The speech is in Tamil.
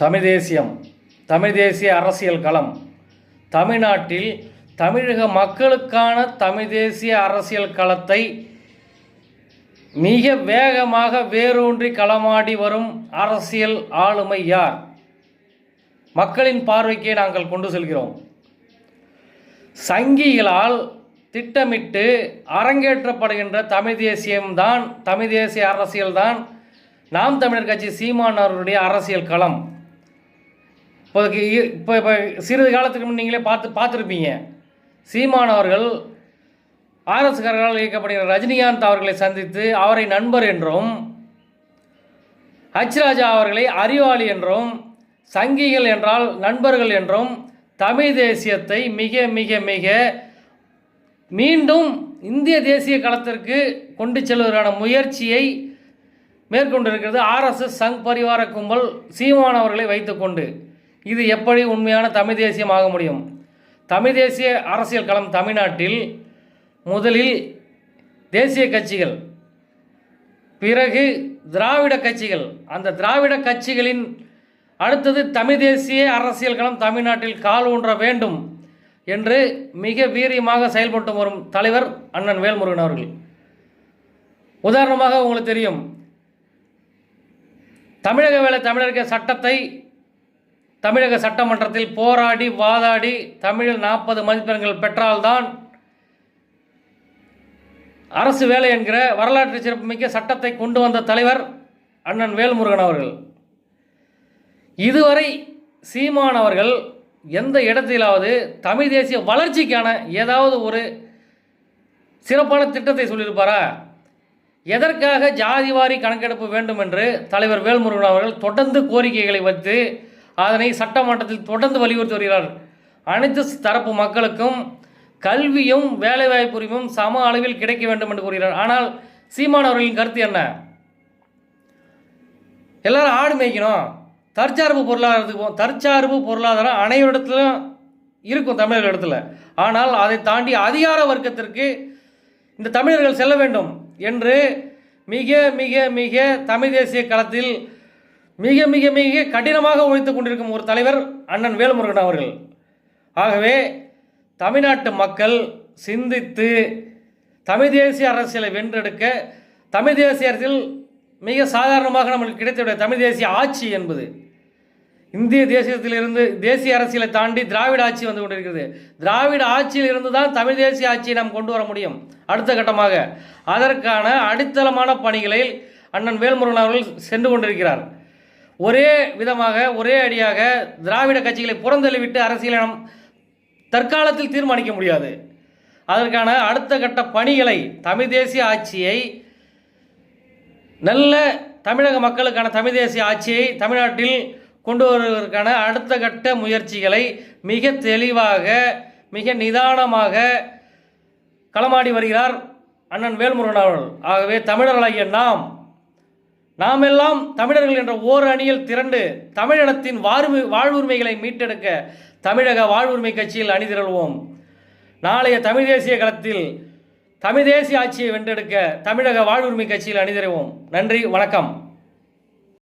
தமிழ் தேசியம் தமிழ் தேசிய அரசியல் களம். தமிழ்நாட்டில் தமிழக மக்களுக்கான தமிழ் தேசிய அரசியல் களத்தை மிக வேகமாக வேரூன்றி களமாடி வரும் அரசியல் ஆளுமை யார்? மக்களின் பார்வைக்கே நாங்கள் கொண்டு செல்கிறோம். சங்கிகளால் திட்டமிட்டு அரங்கேற்றப்படுகின்ற தமிழ் தேசியம்தான் தமிழ் தேசிய அரசியல்தான் நாம் தமிழர் கட்சி சீமான் அரசியல் களம். இப்போதைக்கு இ- இப்போ இப்போ சிறிது காலத்துக்கு முன் நீங்களே பார்த்து பார்த்துருப்பீங்க. சீமான் அவர்கள் ஆர்எஸ்காரர்களால் இயக்கப்படுகிற ரஜினிகாந்த் அவர்களை சந்தித்து அவரை நண்பர் என்றும் ஹச்ராஜா அவர்களை அறிவாளி என்றும் சங்கிகள் என்றால் நண்பர்கள் என்றும் தமிழ் தேசியத்தை மிக மிக மிக மீண்டும் இந்திய தேசிய களத்திற்கு கொண்டு செல்வதற்கான முயற்சியை மேற்கொண்டிருக்கிறது ஆர்எஸ்எஸ் சங் பரிவார கும்பல் சீமான் அவர்களை வைத்துக்கொண்டு இது எப்படி உண்மையான தமிழ் தேசியமாக முடியும்? தமிழ் தேசிய அரசியல் களம் தமிழ்நாட்டில் முதலில் தேசிய கட்சிகள் பிறகு திராவிட கட்சிகள். அந்த திராவிட கட்சிகளின் அடுத்தது தமிழ் தேசிய அரசியல் களம் தமிழ்நாட்டில் கால் ஊன்ற வேண்டும் என்று மிக வீரியமாக செயல்பட்டு வரும் தலைவர் அண்ணன் வேல்முருகன் அவர்கள். உதாரணமாக உங்களுக்கு தெரியும். தமிழக வேலை தமிழக சட்டத்தை தமிழக சட்டமன்றத்தில் போராடி வாதாடி தமிழில் நாற்பது மதிப்பெண்கள் பெற்றால்தான் அரசு வேலை என்கிற வரலாற்று சிறப்புமிக்க சட்டத்தை கொண்டு வந்த தலைவர் அண்ணன் வேல்முருகன் அவர்கள். இதுவரை சீமான் அவர்கள் எந்த இடத்திலாவது தமிழ் தேசிய வளர்ச்சிக்கான ஏதாவது ஒரு சிறப்பான திட்டத்தை சொல்லியிருப்பாரா? எதற்காக ஜாதிவாரி கணக்கெடுப்பு வேண்டும் என்று தலைவர் வேல்முருகன் அவர்கள் தொடர்ந்து கோரிக்கைகளை வைத்து அதனை சட்டமன்றத்தில் தொடர்ந்து வலியுறுத்தி வருகிறார். அனைத்து தரப்பு மக்களுக்கும் கல்வியும் வேலைவாய்ப்பு உரிமையும் சம அளவில் கிடைக்க வேண்டும் என்று கூறுகிறார். ஆனால் சீமான் அவர்களின் கருத்து என்ன? எல்லாரும் ஆடு மேய்க்கணும். தற்சார்பு பொருளாதாரத்துக்கு போ தற்சார்பு பொருளாதாரம் அனைவரிடத்திலும் இருக்கும் தமிழர்கள் இடத்துல ஆனால் அதை தாண்டி அதிகார வர்க்கத்திற்கு இந்த தமிழர்கள் செல்ல வேண்டும் என்று மிக மிக மிக தமிழ் தேசிய களத்தில் மிக மிக மிக கடினமாக உழைத்து கொண்டிருக்கும் ஒரு தலைவர் அண்ணன் வேல்முருகன் அவர்கள். ஆகவே தமிழ்நாட்டு மக்கள் சிந்தித்து தமிழ் தேசிய அரசியலை வென்றெடுக்க தமிழ் தேசிய அரசியல் மிக சாதாரணமாக நம்மளுக்கு கிடைத்துவிட தமிழ் தேசிய ஆட்சி என்பது. இந்திய தேசியத்திலிருந்து தேசிய அரசியலை தாண்டி திராவிட ஆட்சி வந்து கொண்டிருக்கிறது. திராவிட ஆட்சியில் இருந்து தான் தமிழ் தேசிய ஆட்சியை நாம் கொண்டு வர முடியும். அடுத்த கட்டமாக அதற்கான அடித்தளமான பணிகளை அண்ணன் வேல்முருகன் அவர்கள் சென்று கொண்டிருக்கிறார். ஒரே விதமாக ஒரே அடியாக திராவிட கட்சிகளை புறந்தள்ளிவிட்டு அரசியலிடம் தற்காலத்தில் தீர்மானிக்க முடியாது. அதற்கான அடுத்த கட்ட பணிகளை தமிழ் தேசிய ஆட்சியை நல்ல தமிழக மக்களுக்கான தமிழ் தேசிய ஆட்சியை தமிழ்நாட்டில் கொண்டு வருவதற்கான அடுத்த கட்ட முயற்சிகளை மிக தெளிவாக மிக நிதானமாக களமாடி வருகிறார் அண்ணன் வேல்முருகன் அவர்கள். ஆகவே தமிழர்களாகிய நாம் நாம் எல்லாம் தமிழர்கள் என்ற ஓர் அணியில் திரண்டு தமிழினத்தின் வாழ்வு வாழ்வுரிமைகளை மீட்டெடுக்க தமிழக வாழ்வுரிமை கட்சியில் அணிதிரள்வோம். நாளைய தமிழ் தேசிய களத்தில் தமிழ் தேசிய ஆட்சியை வென்றெடுக்க தமிழக வாழ்வுரிமை கட்சியில் அணிதிரவோம் நன்றி வணக்கம்.